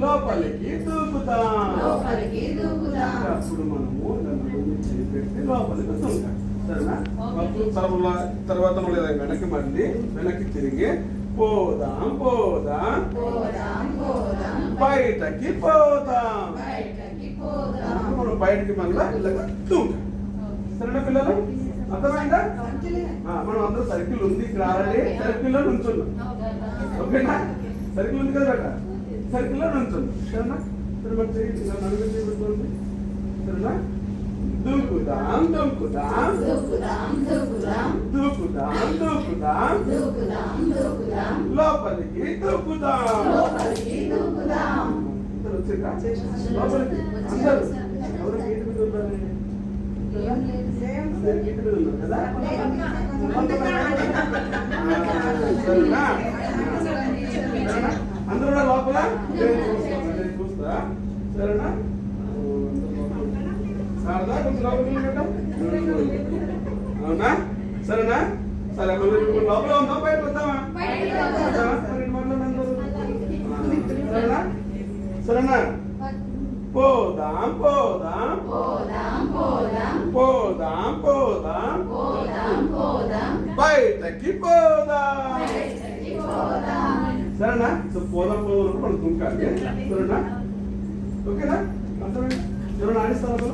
లోపలికి దూకుదాం లోపలికి దూకుదాం అప్పుడు మనము చేపెట్టి లోపలికి దూకాం సరేనా? అప్పుడు తర్వాత మళ్ళీ వెనక్కి మళ్ళీ వెనక్కి తిరిగి పోదాం పోదాం. బయటకి పోదాం. మనం బయటికి మళ్ళీ ఇలాగ దూకాం సరేనా పిల్లలు? అర్థమైందా? మనం అందరూ సర్కిల్ ఉంది ఇక్కడ ఆల్రెడీ సర్కిల్లో నుంచున్నాం ఓకేనా? సర్కిల్ ఉంది కదా సర్కిల్లో నుంచుంది. సరేనా? ఇక్కడ ఇలా నలుగు చూపెట్టుకోండి సరేనా? దూకుదాం దూకుదాం. దూకుదాం దూకుదాం. దూకుదాం దూకుదాం. దూకుదాం లోపలికి దూకుదాం. లోపలికి దూకుదాం. లోపలికి. అందరూ. ఎవరు కదా? సరేనా? కొంచెం లోపలికి పెట్టు. అవునా? సరేనా? సరే మరి లోపల ఉందాం బయట వద్దామా? సరేనా? సరేనా? పోదాం పోదాం. పోదాం పోదాం. పోదాం పోదాం. పోదాం పోదాం. బయటకి పోదాం. సరేనా? సో పోదాం పోదాం దుంకాలి. సరేనా? ఓకేనా? అంతమే ఎవరైనా ఆడిస్తారా